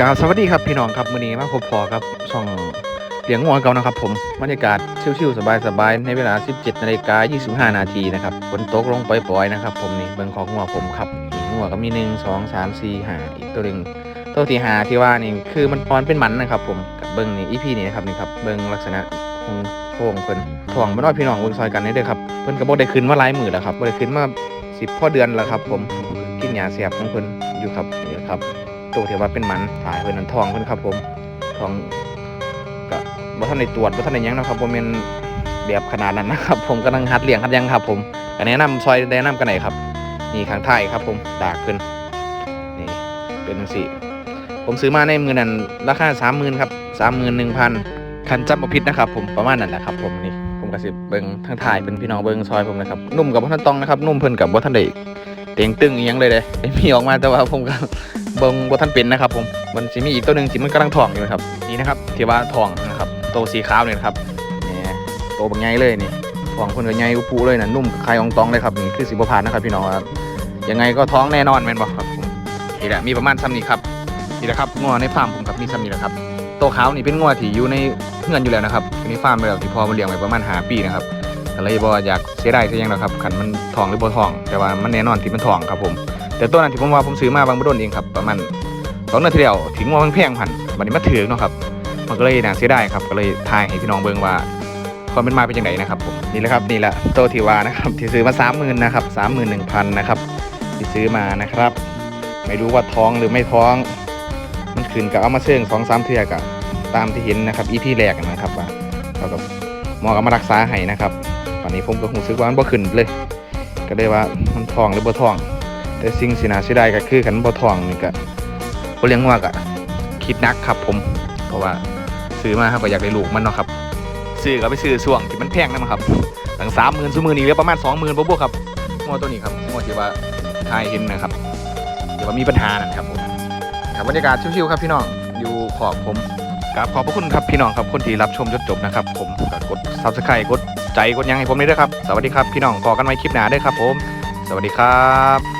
กาสวัสดีครับพี่น้องครับมื้อนี้มาพบพอครับช่องเลี้ยงงัวเก่านะครับผมบรรยากาศชิวๆสบายๆในเวลา 17นาฬิกา25 นาทีนะครับฝนตกลงปล่อยๆนะครับผมนี่เบิ่งของงัวผมครับนี่งัวก็มี 1 2 3 4 5อีกตัวหนึงตัวที่ห้าที่ว่านี่คือมันปอนเป็นมันนะครับผมกับเบิ่งนี่ EP นี่นะครับนี่ครับเบิ่งลักษณะของโค้งเพิ่นถ่วงบ่น้อยพี่น้องเบิ่งซอยกันได้เด้อครับเพิ่นก็บ่ได้ขึ้นมาหลายมื้อแล้วครับบ่ได้ขึ้นมา10พอเดือนแล้วครับผมกินยาเสียบของเพิ่นอยู่ครับนี่ครับ ตัวที่ว่าเป็นหมันถ่ายเพิ่นนั้นทองเพิ่อนครับผมทองก็บ่ทันได้ตรวจบ่ทันได้หยังนะครับบ่แม่นแบบขนาดนั้นนะครับ ผมกำลังหัดเลี้ยงหัดยังครับ ผมก็แนะนำซอยแนะนำกันไหนครับ นี่ข้างท้ายครับ ผมดากขึ้นนี่เป็นจังซี่ผมซื้อมาในมือนั้นราคา30,000ครับ31,000คันจำบ่ผิดนะครับ ผมประมาณนั้นแหละครับ ผมนี่ผมก็สิบเบิงทางท้ายเป็นพี่น้องเบิงซอยผมนะครับนุ่มกับบ่ทันตองนะครับนุ่มเพิ่นกับบ่ทันได้เต็งตึงยังเลยเด้ไมีออกมาแต่ว่าผมก็ เบิ่งบ่ทันเป็นนะครับ ผมมันสิมีอีกตัวหนึ่งที่มันกำลังทองอยู่นะครับนี่นะครับที่ว่าทองนะครับตัวสีขาวเนี่ยครับนี่ตัวบางใหญ่เลยนี่ทองเพิ่นก็ใหญ่อุปุเลยนะนุ่มคล้ายองตองเลยครับนี่คือสิบ่ผ่านนะครับพี่น้องครับยังไงก็ท้องแน่นอนแม่นบ่ครับนี่แหละมีประมาณซ้ำนี้ครับนี่แหละครับงัวในฟาร์มผมครับมีซ้ำนี้แหละครับตัวขาวนี่เป็นงัวที่อยู่ในเฮือนอยู่แล้วนะครับอยู่ในฟาร์มแล้วที่พอมาเลี้ยงไว้ประมาณ5ปีนะครับก็เลยบ่อยากเสียดายซะหยังหรอครับคันมันทองหรือบ่ทอง แต่ว่ามันแน่นอนที่มันทองครับผม แต่ตัวนั้นที่ผมว่าผมซื้อมาบางบดนเองครับประมาณสองเดือนที่แล้วถึงว่ามันแพงพันวันนี้มาถือเนาะครับมันก็เลยน่าเสียดายครับก็เลยทายให้พี่น้องเบิ่งว่าความเป็นมาเป็นยังไงนะครับผมนี่แหละครับนี่แหละตัวที่ว่านะครับที่ซื้อมาสามหมื่นนะครับสามหมื่นหนึ่งพันนะครับที่ซื้อมานะครับ ไม่รู้ว่าท้องหรือไม่ท้อง มันขึ้นกับเอามาเชื่องสองสามเทือกอะตามที่เห็นนะครับอีพีแรกนะครับว่าเขากับหมอก็มารักษาให้นะครับตอนนี้ผมก็รู้สึกว่ามันบ่ขึ้นเลย ก็เลยว่ามันท้องหรือบ่ท้อง แต่สิ่งสินาเสียดายก็คือขันบ่ทองนี่ก็บ่เลี้ยงว่าก็คิดนักครับผม เพราะว่าซื้อมาครับก็อยากได้ลูกมันเนาะครับ ซื้อก็ไปซื้อช่วงที่มันแพงนั่นครับตั้งสามหมื่นซื้อมือนี่เหลือประมาณสองหมื่นบวกครับงัวตัวนี้ครับงัวที่ว่าทายเห็นนะครับเดี๋ยวว่ามีปัญหานั่นครับผมครับบรรยากาศชิวๆครับพี่น้องอยู่ขอบผมกราบขอบพระคุณครับพี่น้องครับคนที่รับชมจนจบนะครับผมกด subscribe กดใจกดยังให้ผมด้วยครับ สวัสดีครับพี่น้องพอกันไว้คลิปหน้าด้วยครับผม สวัสดีครับ